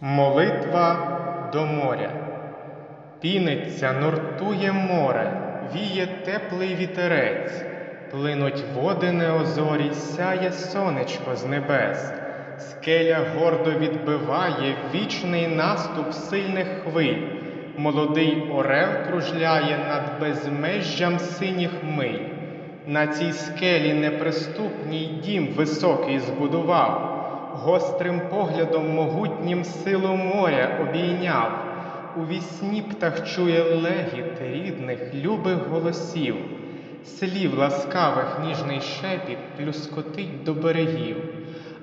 Молитва до моря. Піниться, нуртує море, віє теплий вітерець, плинуть води неозорі, сяє сонечко з небес, скеля гордо відбиває вічний наступ сильних хвиль, молодий орел кружляє над безмежжям синіх миль. На цій скелі неприступній дім високий збудував, гострим поглядом могутнім силу моря обійняв. У вісні птах чує легіт рідних, любих голосів, слів ласкавих ніжний шепіт плюскотить до берегів,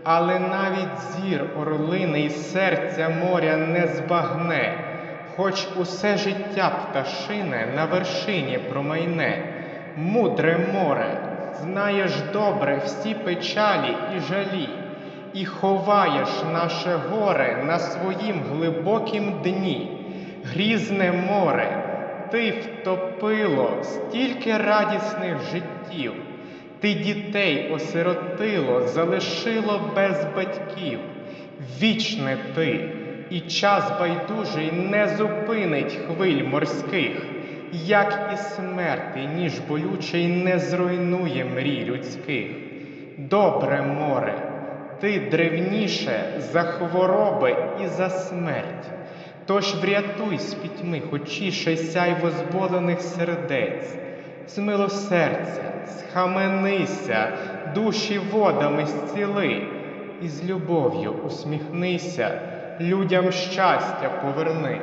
але навіть зір орлиний серця моря не збагне, хоч усе життя пташине на вершині промайне. Мудре море, знаєш добре всі печалі і жалі, і ховаєш наше горе на своїм глибокім дні. Грізне море, ти втопило стільки радісних життів, ти дітей осиротило, залишило без батьків. Вічне ти, і час байдужий не зупинить хвиль морських, як і смерти, ніж болючий не зруйнує мрій людських. Добре море, ти древніше за хвороби і за смерть. Тож врятуй з пітьми хочіше сяйво зболених сердець, змилосердя, схаменися, душі водами зціли, і з любов'ю усміхнися, людям щастя поверни.